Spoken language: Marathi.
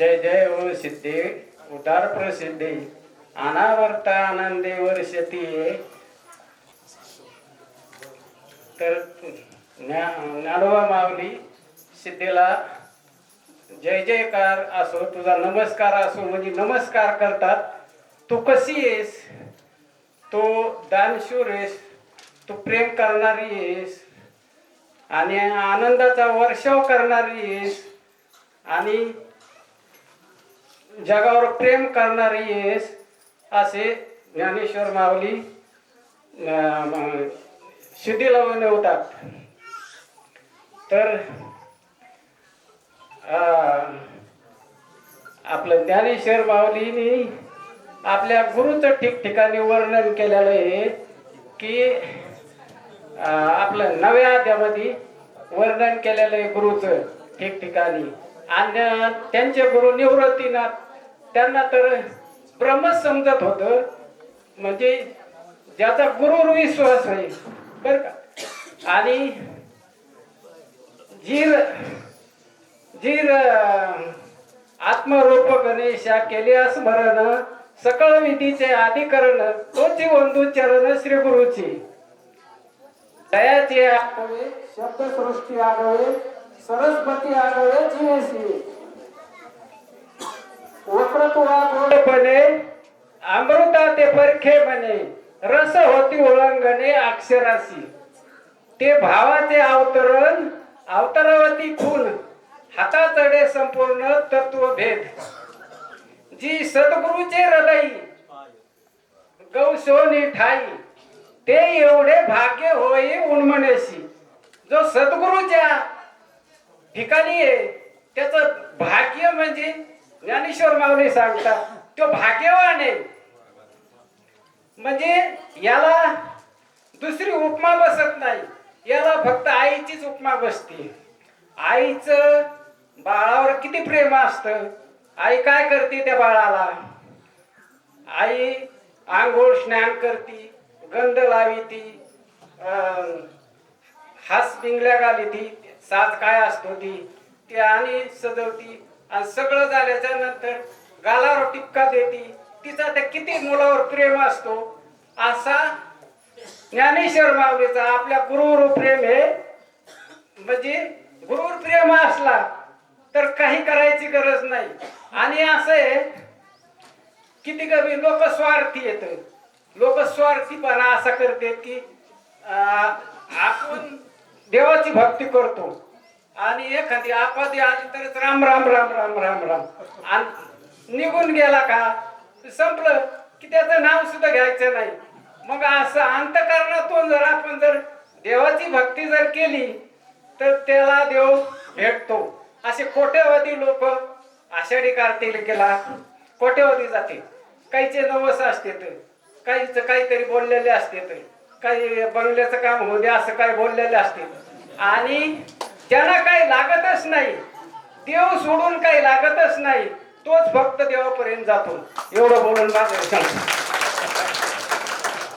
जय जय ओ सिद्धे उदार प्रसिद्धे अनावर्त आनंदे वर्षती तर ज्ञानोबा माऊली सिद्धेला जय जयकार असो तुझा नमस्कार असो म्हणजे नमस्कार करतात. तू कशी आहेस तू दानशूर आहेस तू प्रेम करणारी आहेस आणि आनंदाचा वर्षाव करणारी आहेस आणि जगावर प्रेम करणारी येस असे ज्ञानेश्वर माऊली अं, सिद्धीला बनवतात तर आपलं ज्ञानेश्वर माऊलीनी आपल्या गुरुचं ठिकठिकाणी वर्णन केलेलं आहे की आपलं नव्या अध्यामध्ये वर्णन केलेलं आहे गुरुचं ठिकठिकाणी. आणि त्यांचे गुरु निवृत्तीनाथ त्यांना तर ब्रह्मच समजत होतं. म्हणजे ज्याचा गुरुवर विश्वास आहे. बर का? आणि जीर जीर आत्मरूप गणेशा केले स्मरण सकळ विधीचे अधिकरण तोची वंदू चरण श्री गुरुची? दयाचे आगवे शब्दसृष्टी आगवे आगवे वक्रतुळा गोडपणे अमृता ते परखे म्हणे रस होती ओळंगणे अक्षरासी. ते भावाचे अवतरण अवतरावती खून हाताचडे संपूर्ण तत्व भेद जी सद्गुरूचे हृदय गौशोनी ठाई ते एवढे भाग्य होई उन्मनेशी. जो सद्गुरूच्या ठिकाणी आहे त्याचं भाग्य म्हणजे ज्ञानेश्वर माऊली सांगतात तो भाग्यवान आहे. म्हणजे याला दुसरी उपमा बसत नाही याला फक्त आईचीच उपमा बसते. आईचं बाळावर किती प्रेम असतं आई काय करते त्या बाळाला? आई आंघोळ स्नान करती गंध लावी ती हास पिंगल्या घाली ती साज काय असतो ती? ती आणि सजवती. आणि सगळं झाल्याच्यानंतर गालावर टिपका देती. तिचा त्या किती मुलावर प्रेम असतो असा ज्ञानेश्वर माऊलीचा आपल्या गुरुवर प्रेम हे म्हणजे गुरुवर प्रेम असला तर काही करायची गरज नाही. आणि असं आहे किती कमी लोक स्वार्थी येत लोक स्वार्थीपणा असा करते की आपण देवाची भक्ती करतो. आणि एखादी आपदी आली तरच राम राम राम राम राम राम. आणि निघून गेला का? संपलं. की त्याचं नाव सुद्धा घ्यायचं नाही. मग असं अंतकरणातून जर आपण जर देवाची भक्ती जर केली तर त्याला देव भेटतो. असे कोट्यवधी लोक आषाढी कार्तिकेला कोट्यवधी जाते. काहीचे नवस असते तर काहीच काहीतरी बोललेले असते तर काही बंगल्याचं काम होऊ दे असं काही बोललेले असते आणि ज्यांना काही लागतच नाही देव सोडून काही लागतच नाही तोच फक्त देवापर्यंत जातो. एवढं बोलून माझं सांगतो